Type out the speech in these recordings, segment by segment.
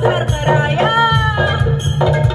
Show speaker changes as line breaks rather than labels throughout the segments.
Terima kasih.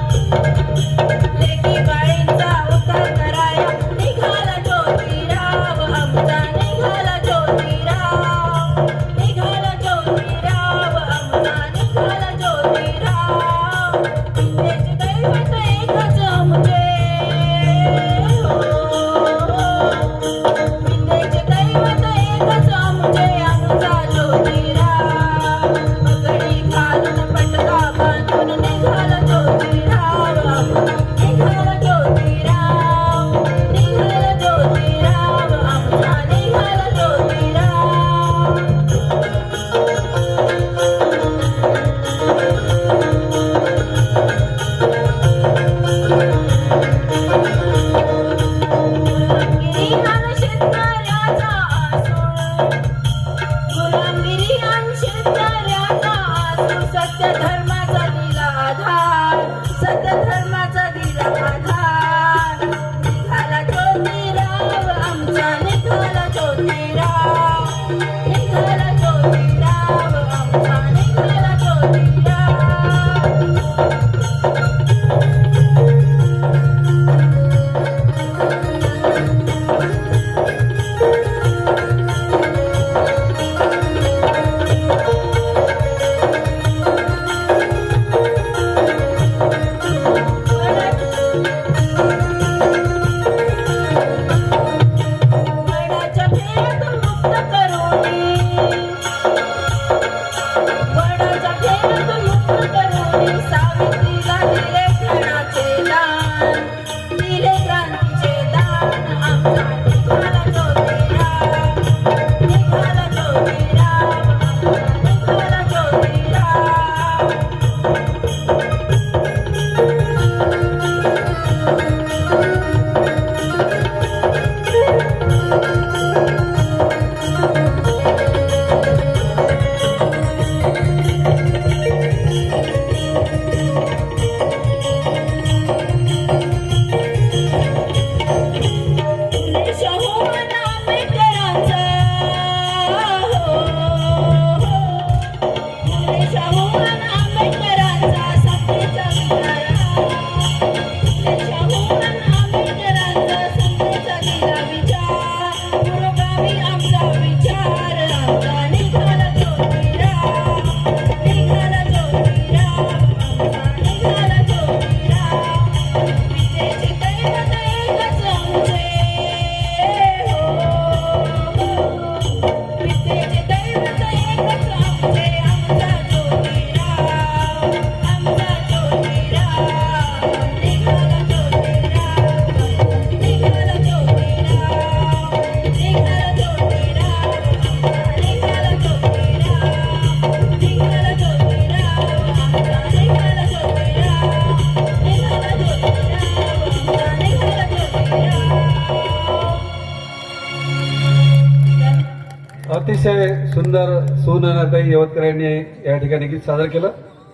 अतिशय सुंदर सुननताई यवतकर यांनी या ठिकाणी गीत सादर केलं.